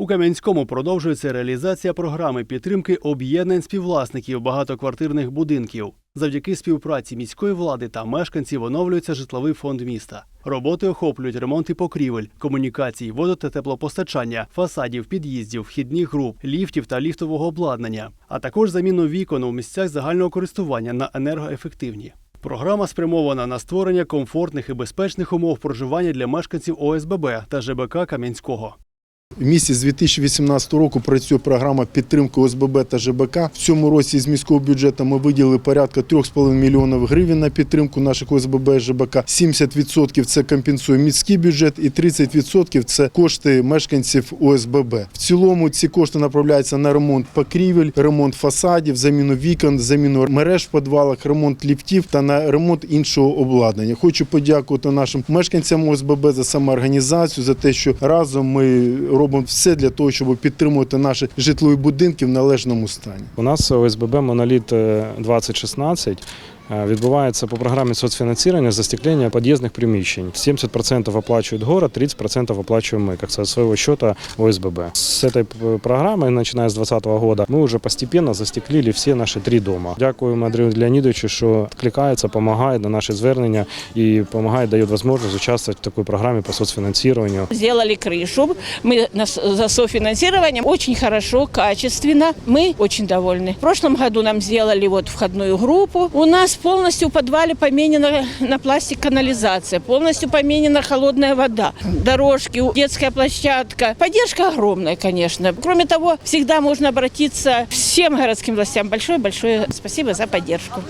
У Кам'янському продовжується реалізація програми підтримки об'єднань співвласників багатоквартирних будинків. Завдяки співпраці міської влади та мешканців оновлюється житловий фонд міста. Роботи охоплюють ремонти покрівель, комунікацій, водо та теплопостачання, фасадів, під'їздів, вхідних груп, ліфтів та ліфтового обладнання, а також заміну вікон у місцях загального користування на енергоефективні. Програма спрямована на створення комфортних і безпечних умов проживання для мешканців ОСББ та ЖБК Кам'янського. В місті з 2018 року працює програма підтримки ОСББ та ЖБК. В цьому році з міського бюджету ми виділили порядка 3,5 мільйонів гривень на підтримку наших ОСББ і ЖБК. 70% це компенсує міський бюджет і 30% це кошти мешканців ОСББ. В цілому ці кошти направляються на ремонт покрівель, ремонт фасадів, заміну вікон, заміну мереж в підвалах, ремонт ліфтів та на ремонт іншого обладнання. Хочу подякувати нашим мешканцям ОСББ за самоорганізацію, за те, що разом ми робимо все для того, щоб підтримувати наші житлові будинки в належному стані. У нас ОСББ Моноліт е, 2016 е, відбувається по програмі соцфінансування застеклення під'їзних приміщень. 70% оплачує город, 30% оплачиваем мы, как со своего счета ОСББ. С этой п- программы, начиная с 2020 года, мы уже постепенно застеклили всі наші три дома. Дякуємо Андрію Леонідовичу, що відкликається, допомагає на наші звернення і допомагає, дає можливість участвовать в такой програмі по соцфінансуванню. Сделали крышу. Мы на- за софинансированием очень хорошо, качественно. Мы очень довольны. В прошлом году нам сделали вот входную группу. У нас полностью в подвале поменена на пластик канализация, полностью поменена холодная вода, дорожки, детская площадка. Поддержка огромная, конечно. Кроме того, всегда можно обратиться всем городским властям. Большое-большое спасибо за поддержку.